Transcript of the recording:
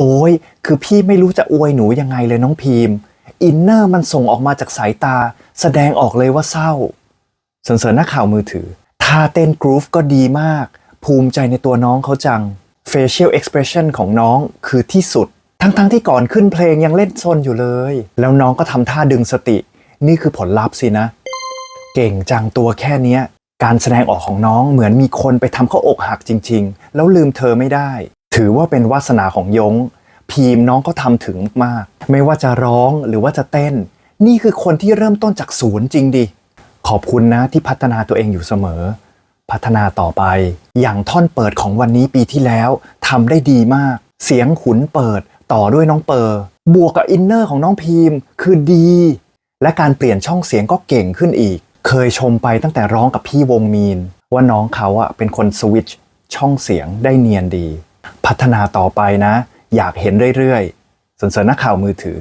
โอ้ยคือพี่ไม่รู้จะอวยหนูยังไงเลยน้องพีมอินเนอร์มันส่งออกมาจากสายตา แสดงออกเลยว่าเศร้าเสริญๆนักข่าวมือถือท่าเต้นกรูฟก็ดีมาก ภูมิใจในตัวน้องเขาจัง facial expression ของน้องคือที่สุด ทั้งๆที่ก่อนขึ้นเพลงยังเล่นซนอยู่เลย แล้วน้องก็ทำท่าดึงสติ นี่คือผลลัพธ์สินะ เก่งจังตัวแค่นี้การแสดงออกของน้องเหมือนมีคนไปทำเขาอกหักจริง ๆ แล้วลืมเธอไม่ได้ ถือว่าเป็นวาสนาของยงพีมน้องก็ทำถึงมาก ไม่ว่าจะร้องหรือว่าจะเต้น นี่คือคนที่เริ่มต้นจากศูนย์จริงดิ ขอบคุณนะที่พัฒนาตัวเองอยู่เสมอ พัฒนาต่อไป อย่างท่อนเปิดของวันนี้ปีที่แล้วทำได้ดีมาก เสียงขุนเปิดต่อด้วยน้องเปอร์ บวกกับอินเนอร์ของน้องพีมคือดี และการเปลี่ยนช่องเสียงก็เก่งขึ้นอีก เคยชมไปตั้งแต่ร้องกับพี่วงมีน ว่าน้องเขาอะเป็นคนสวิตช์ช่องเสียงได้เนียนดี พัฒนาต่อไปนะ อยากเห็นเรื่อยๆส่วนเสริญนักข่าวมือถือ